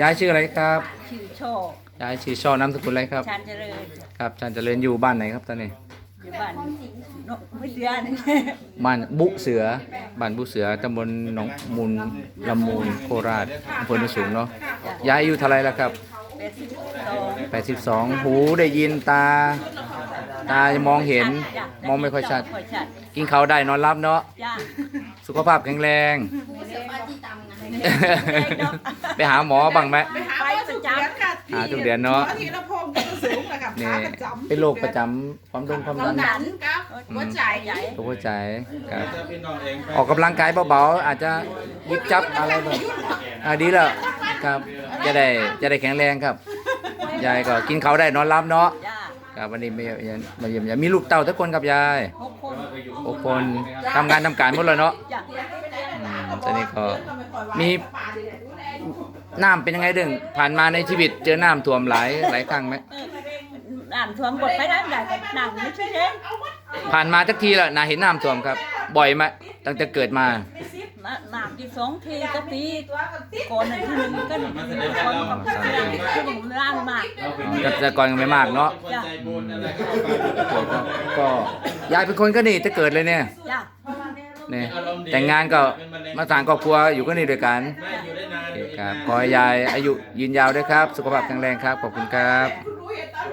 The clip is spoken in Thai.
ยายชื่ออะไรครับชื่อโชคยายชื่อช่อนามสกุลอะไรครับชานเจริญครับอาจารย์เจริญอยู่บ้านไหนครับตอนนี้ อยู่บ้านนกไม่เดือนบ้านบุเสือบ้านบุเสือตำบลหนองมูลลำมูลโคราชอำเภอโนนสูงเนาะยายอายุเท่าไหรแล้วครับ เป็นสิบสอง82 หูได้ยินตา ตามองเห็นมองไม่ค่อยชัดค่อยชัดกินข้าวได้นอนรับเนาะ จ้าสุขภาพแข็งแรง ไปหาหมอบ้างไหม ไปหาว่าสุกเดือนค่ะหาทุกเดือนเนาะทีละพงศ์ก็สูงเลยค่ะนี่ขาประจำเป็นโรคประจำความดงความควาดัมนดันกับหัวใจใหญ่ โรคหัวใจครับจะพี่น้องเองไปออกกำลังกายเบาๆอาจจะยิบจับอะไรแบบอ่าดีแล้วครับจะได้จะได้แข็งแรงครับยายก็กินเขาวได้นอนรับเนาะจ้าครับวันนี้มาเยี่ยมมาเยี่ยมยายมีลูกเต่าทุกคนครับยายหกคนโอ้คนทำงานทำการหมดเลยเนาะจ้าอืม ตอนนี้ก็มีน้ำเป็นยังไงเด้งผ่านมาในชีวิตเจอน้ำท่วมหลายหลายครั้งไหมเออน้ำท่วมบดไปได้ได้แต่น้ำไม่ใช่เองผ่านมาสักทีละนาเห็นน้ำท่วมครับ บ่อยไหมตั้งแต่เกิดมาน้ำน้ำที่สองทีก็ปีก่อนหนึ่งที่หนึ่งก็หนึ่งที่หนึ่งคนกับที่หนึ่งที่หนึ่งล้านมากแต่แต่ก่อนก็ไม่มากเนาะคนใจบุญอะไรก็ครับก็ยายเป็นคนก็นี่จะเกิดเลยเนี่ยจ้าเนี่ยแต่งงานก็มาสร้างครอบครัวอยู่ก็นี่ด้วยกันแม่อยู่ได้นานโอเคครับขอให้ยายอายุยืนยาวด้วยครับ สุขภาพแข็งแรงครับ ขอบคุณครับรู้เหตุตอน